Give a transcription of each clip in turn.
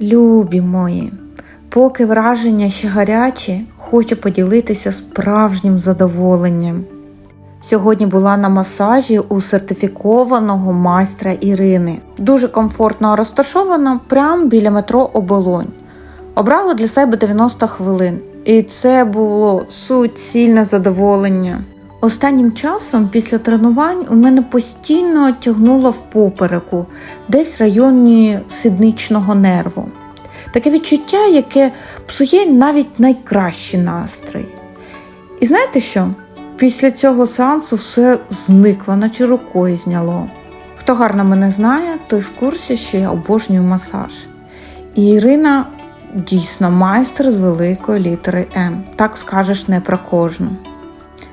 Любі мої, поки враження ще гарячі, хочу поділитися справжнім задоволенням. Сьогодні була на масажі у сертифікованого майстра Ірини. Дуже комфортно розташована прямо біля метро Оболонь. Обрала для себе 90 хвилин, і це було суцільне задоволення. Останнім часом після тренувань у мене постійно тягнуло в попереку, десь в районі сідничного нерву. Таке відчуття, яке псує навіть найкращий настрій. І знаєте що? Після цього сеансу все зникло, наче рукою зняло. Хто гарно мене знає, той в курсі, що я обожнюю масаж. І Ірина дійсно майстер з великої літери М. Так скажеш не про кожну.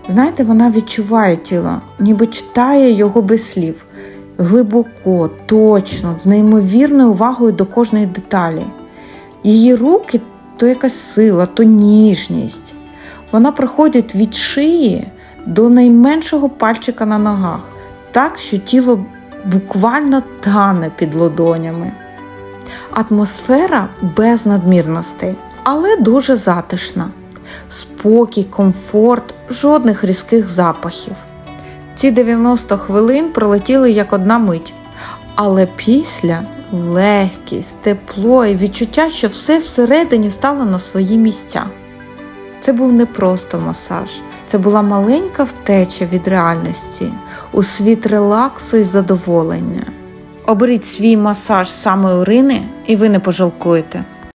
Знаєте, вона відчуває тіло, ніби читає його без слів. Глибоко, точно, з неймовірною увагою до кожної деталі. Її руки то якась сила, то ніжність. Вона проходить від шиї до найменшого пальчика на ногах, так, що тіло буквально тане під ладонями. Атмосфера без надмірностей, але дуже затишна. Спокій, комфорт, жодних різких запахів. Ці 90 хвилин пролетіли як одна мить, але після легкість, тепло і відчуття, що все всередині стало на свої місця. Це був не просто масаж, це була маленька втеча від реальності у світ релаксу і задоволення. Оберіть свій масаж саме Ірини, і ви не пожалкуєте.